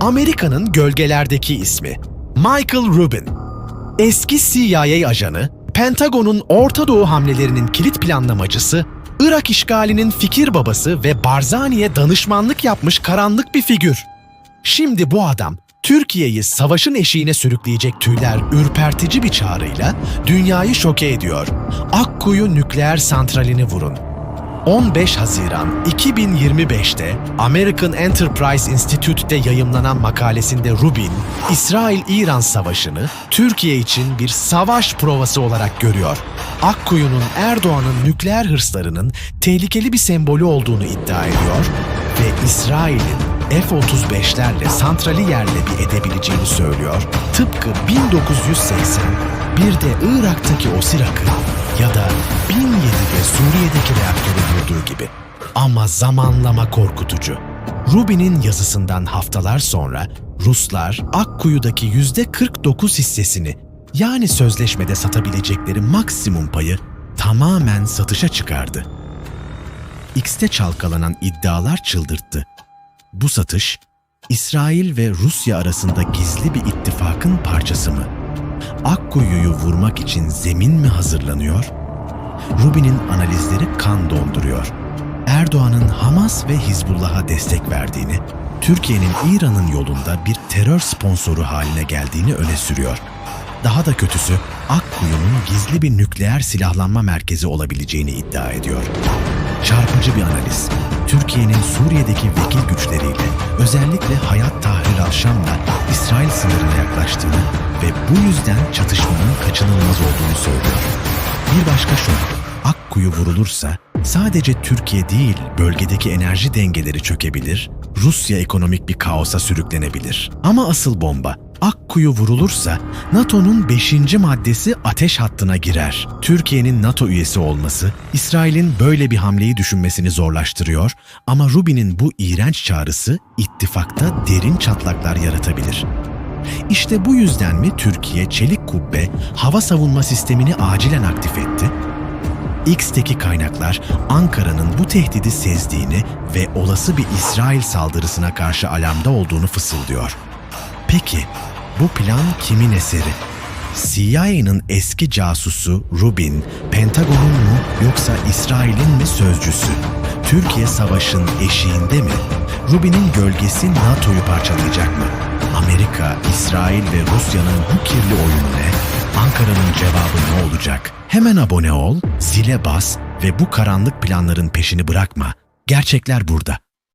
Amerika'nın gölgelerdeki ismi Michael Rubin. Eski CIA ajanı, Pentagon'un Orta Doğu hamlelerinin kilit planlamacısı, Irak işgalinin fikir babası ve Barzani'ye danışmanlık yapmış karanlık bir figür. Şimdi bu adam Türkiye'yi savaşın eşiğine sürükleyecek tüyler ürpertici bir çağrıyla dünyayı şoke ediyor. Akkuyu nükleer santralini vurun. 15 Haziran 2025'te American Enterprise Institute'de yayımlanan makalesinde Rubin, İsrail-İran savaşını Türkiye için bir savaş provası olarak görüyor. Akkuyu'nun Erdoğan'ın nükleer hırslarının tehlikeli bir sembolü olduğunu iddia ediyor ve İsrail'in F-35'lerle santrali yerle bir edebileceğini söylüyor. Tıpkı 1980 bir de Irak'taki o Sirak'ı ya da 1007'de Suriye'deki reaktörü vurduğu gibi. Ama zamanlama korkutucu. Rubin'in yazısından haftalar sonra Ruslar Akkuyu'daki %49 hissesini yani sözleşmede satabilecekleri maksimum payı tamamen satışa çıkardı. X'te çalkalanan iddialar çıldırttı. Bu satış, İsrail ve Rusya arasında gizli bir ittifakın parçası mı? Akkuyu'yu vurmak için zemin mi hazırlanıyor? Rubin'in analizleri kan donduruyor. Erdoğan'ın Hamas ve Hizbullah'a destek verdiğini, Türkiye'nin İran'ın yolunda bir terör sponsoru haline geldiğini öne sürüyor. Daha da kötüsü Akkuyu'nun gizli bir nükleer silahlanma merkezi olabileceğini iddia ediyor. Çarpıcı bir analiz. Türkiye'nin Suriye'deki vekil güçleriyle özellikle Hayat Tahrir al-Şam'la sınırına yaklaştığını ve bu yüzden çatışmanın kaçınılmaz olduğunu söylüyor. Bir başka şok. Akkuyu vurulursa sadece Türkiye değil bölgedeki enerji dengeleri çökebilir, Rusya ekonomik bir kaosa sürüklenebilir. Ama asıl bomba Akkuyu vurulursa NATO'nun 5. maddesi ateş hattına girer. Türkiye'nin NATO üyesi olması İsrail'in böyle bir hamleyi düşünmesini zorlaştırıyor ama Rubin'in bu iğrenç çağrısı ittifakta derin çatlaklar yaratabilir. İşte bu yüzden mi Türkiye Çelik Kubbe hava savunma sistemini acilen aktif etti? X'teki kaynaklar Ankara'nın bu tehdidi sezdiğini ve olası bir İsrail saldırısına karşı alarmda olduğunu fısıldıyor. Peki bu plan kimin eseri? CIA'nın eski casusu Rubin, Pentagon'un mu yoksa İsrail'in mi sözcüsü? Türkiye savaşın eşiğinde mi? Rubin'in gölgesi NATO'yu parçalayacak mı? Amerika, İsrail ve Rusya'nın bu kirli oyunu ne? Ankara'nın cevabı ne olacak? Hemen abone ol, zile bas ve bu karanlık planların peşini bırakma. Gerçekler burada.